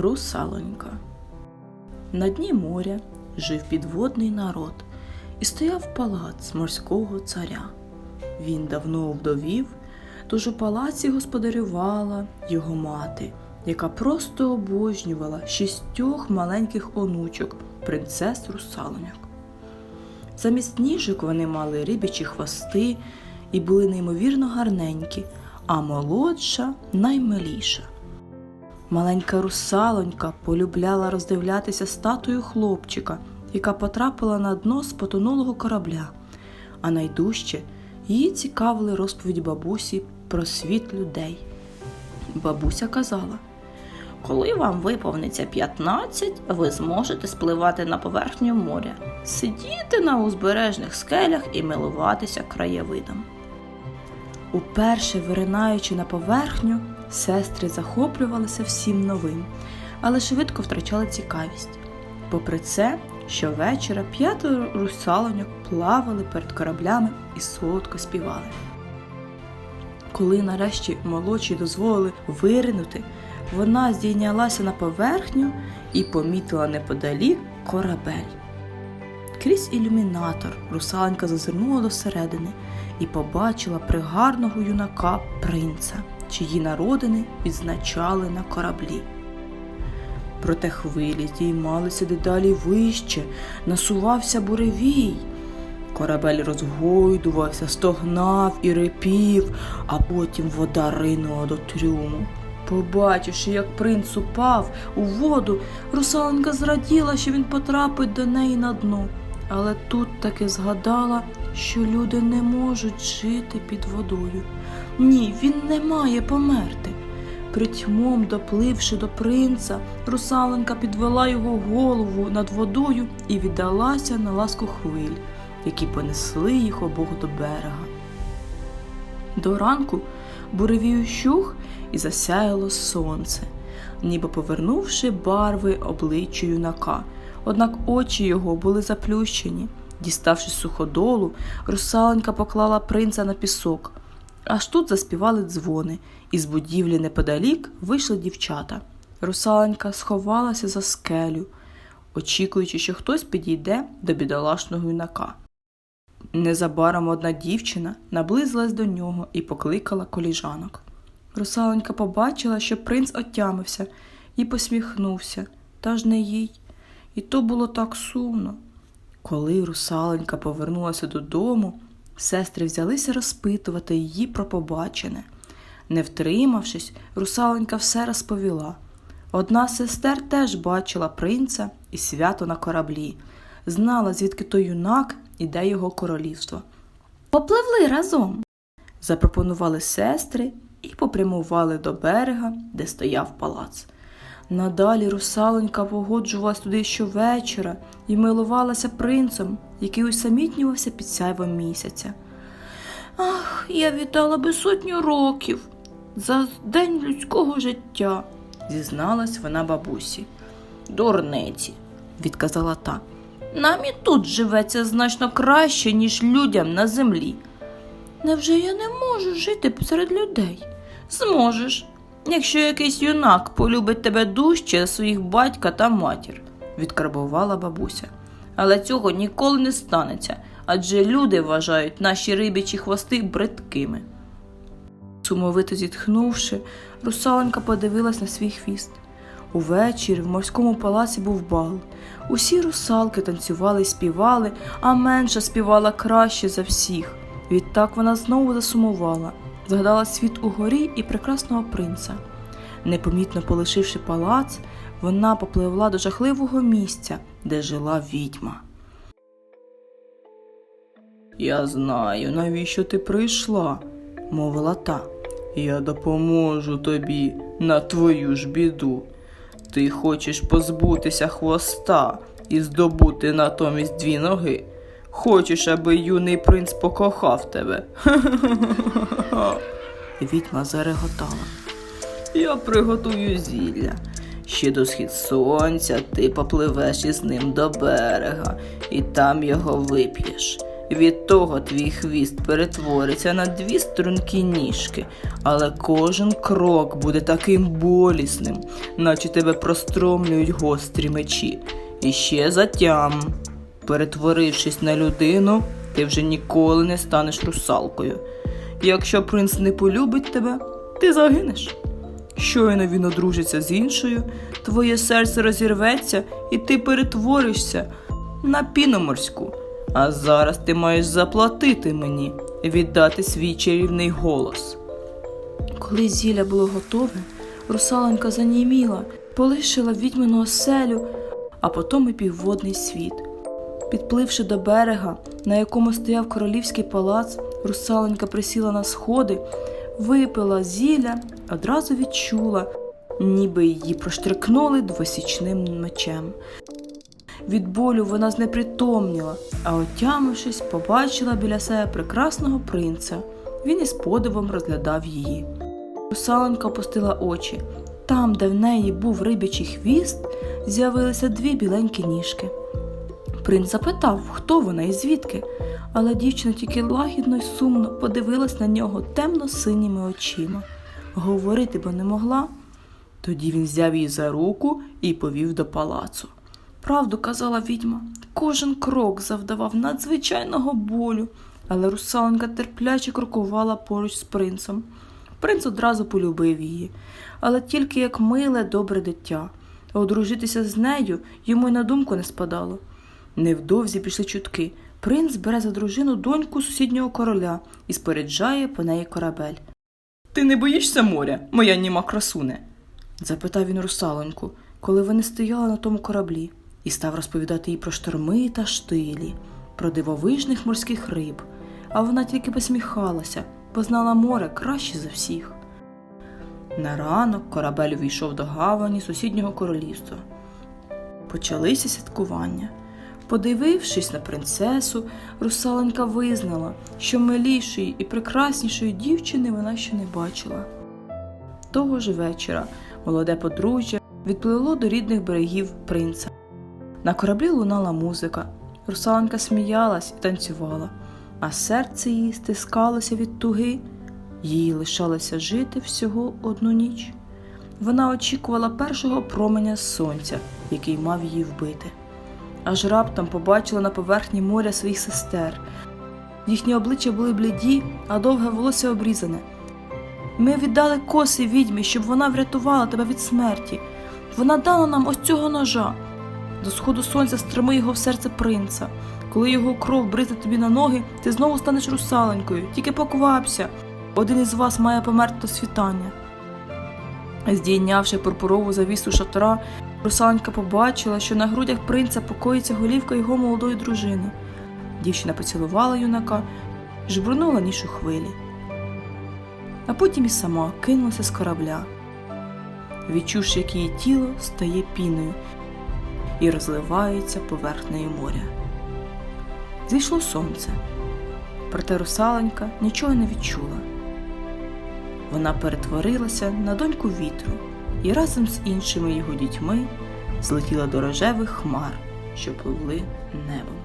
Русалонька. На дні моря жив підводний народ і стояв палац морського царя. Він давно вдовів, тож у палаці господарювала його мати, яка просто обожнювала шістьох маленьких онучок, принцес русалоньок. Замість ніжок вони мали рибячі хвости і були неймовірно гарненькі, а молодша наймиліша. Маленька русалонька полюбляла роздивлятися статую хлопчика, яка потрапила на дно з потонулого корабля, а найдужче її цікавили розповідь бабусі про світ людей. Бабуся казала: Коли вам виповниться 15, ви зможете спливати на поверхню моря, сидіти на узбережних скелях і милуватися краєвидом. Уперше виринаючи на поверхню, сестри захоплювалися всім новим, але швидко втрачали цікавість. Попри це, щовечора п'ятеро русалоньок плавали перед кораблями і солодко співали. Коли нарешті молодші дозволили виринути, вона здійнялася на поверхню і помітила неподалік корабель. Крізь ілюмінатор русаленька зазирнула досередини і побачила пригарного юнака принца, чиї народини відзначали на кораблі. Проте хвилі здіймалися дедалі вище, насувався буревій. Корабель розгойдувався, стогнав і репів, а потім вода ринула до трюму. Побачивши, як принц упав у воду, русаленька зраділа, що він потрапить до неї на дно. Але тут таки згадала, що люди не можуть жити під водою. Ні, він не має померти. Притьмом допливши до принца, русаленка підвела його голову над водою і віддалася на ласку хвиль, які понесли їх обох до берега. До ранку буревій ущух і засяяло сонце, ніби повернувши барви обличчю юнака. Однак очі його були заплющені. Діставши суходолу, русаленька поклала принца на пісок. Аж тут заспівали дзвони, і з будівлі неподалік вийшли дівчата. Русаленька сховалася за скелю, очікуючи, що хтось підійде до бідолашного юнака. Незабаром одна дівчина наблизилась до нього і покликала коліжанок. Русаленька побачила, що принц отямився і посміхнувся, та ж не їй. І то було так сумно. Коли русаленька повернулася додому, сестри взялися розпитувати її про побачене. Не втримавшись, русаленька все розповіла. Одна з сестер теж бачила принца і свято на кораблі, знала, звідки той юнак і де його королівство. Попливли разом, запропонували сестри і попрямували до берега, де стояв палац. Надалі русаленька погоджувалась туди щовечора і милувалася принцем, який усамітнювався під сяйвом місяця. Ах, я віддала би сотню років за день людського життя, зізналась вона бабусі. Дурниці, відказала та. Нам і тут живеться значно краще, ніж людям на землі. Невже я не можу жити серед людей? Зможеш, якщо якийсь юнак полюбить тебе дужче своїх батька та матір, відкарбувала бабуся. Але цього ніколи не станеться, адже люди вважають наші рибячі хвости бридкими. Сумовито зітхнувши, русаленька подивилась на свій хвіст. Увечері в морському палаці був бал. Усі русалки танцювали і співали, а менша співала краще за всіх. Відтак вона знову засумувала, згадала світ угорі і прекрасного принца. Непомітно полишивши палац, вона попливла до жахливого місця, де жила відьма. Я знаю, навіщо ти прийшла, мовила та. Я допоможу тобі на твою ж біду. Ти хочеш позбутися хвоста і здобути натомість дві ноги. Хочеш, аби юний принц покохав тебе. Відьма зареготала. Я приготую зілля. Ще до схід сонця ти попливеш із ним до берега і там його вип'єш. Від того твій хвіст перетвориться на дві стрункі ніжки, але кожен крок буде таким болісним, наче тебе простромлюють гострі мечі. І ще затям. Перетворившись на людину, ти вже ніколи не станеш русалкою. Якщо принц не полюбить тебе, ти загинеш. Щойно він одружиться з іншою, твоє серце розірветься і ти перетворишся на піну морську. А зараз ти маєш заплатити мені, віддати свій чарівний голос. Коли зілля було готове, русалонька заніміла, полишила відьмину оселю, а потім і півводний світ. Підпливши до берега, на якому стояв королівський палац, русалонька присіла на сходи, випила зілля, одразу відчула, ніби її проштрикнули двосічним мечем. Від болю вона знепритомніла, а отямившись, побачила біля себе прекрасного принца. Він із подивом розглядав її. Русалонька опустила очі. Там, де в неї був рибячий хвіст, з'явилися дві біленькі ніжки. Принц запитав, хто вона і звідки, але дівчина тільки лагідно й сумно подивилась на нього темно-синіми очима. Говорити бо не могла. Тоді він взяв її за руку і повів до палацу. Правду казала відьма, кожен крок завдавав надзвичайного болю, але русалонька терпляче крокувала поруч з принцем. Принц одразу полюбив її, але тільки як миле, добре дитя. Одружитися з нею йому й на думку не спадало. Невдовзі пішли чутки. Принц бере за дружину доньку сусіднього короля і споряджає по неї корабель. Ти не боїшся моря, моя німа красуне? запитав він русалоньку, коли вони стояли на тому кораблі, і став розповідати їй про шторми та штилі, про дивовижних морських риб, а вона тільки посміхалася, бо знала море краще за всіх. На ранок корабель увійшов до гавані сусіднього королівства. Почалися святкування. Подивившись на принцесу, русаленька визнала, що милішої і прекраснішої дівчини вона ще не бачила. Того ж вечора молоде подружжя відпливло до рідних берегів принца. На кораблі лунала музика. Русаленка сміялась і танцювала, а серце її стискалося від туги. Їй лишалося жити всього одну ніч. Вона очікувала першого променя сонця, який мав її вбити. Аж раптом побачила на поверхні моря своїх сестер. Їхні обличчя були бліді, а довге волосся обрізане. Ми віддали коси відьмі, щоб вона врятувала тебе від смерті. Вона дала нам ось цього ножа. До сходу сонця стрими його в серце принца. Коли його кров бризне тобі на ноги, ти знову станеш русаленькою. Тільки поквапся. Один із вас має померти до світання. Здійнявши пурпурову завісу шатра, русаленька побачила, що на грудях принца покоїться голівка його молодої дружини. Дівчина поцілувала юнака, жбурнула ніж у хвилі. А потім і сама кинулася з корабля, відчувши, як її тіло стає піною і розливається поверхнею моря. Зійшло сонце, проте русаленька нічого не відчула. Вона перетворилася на доньку вітру і разом з іншими його дітьми злетіла до рожевих хмар, що пливли небом.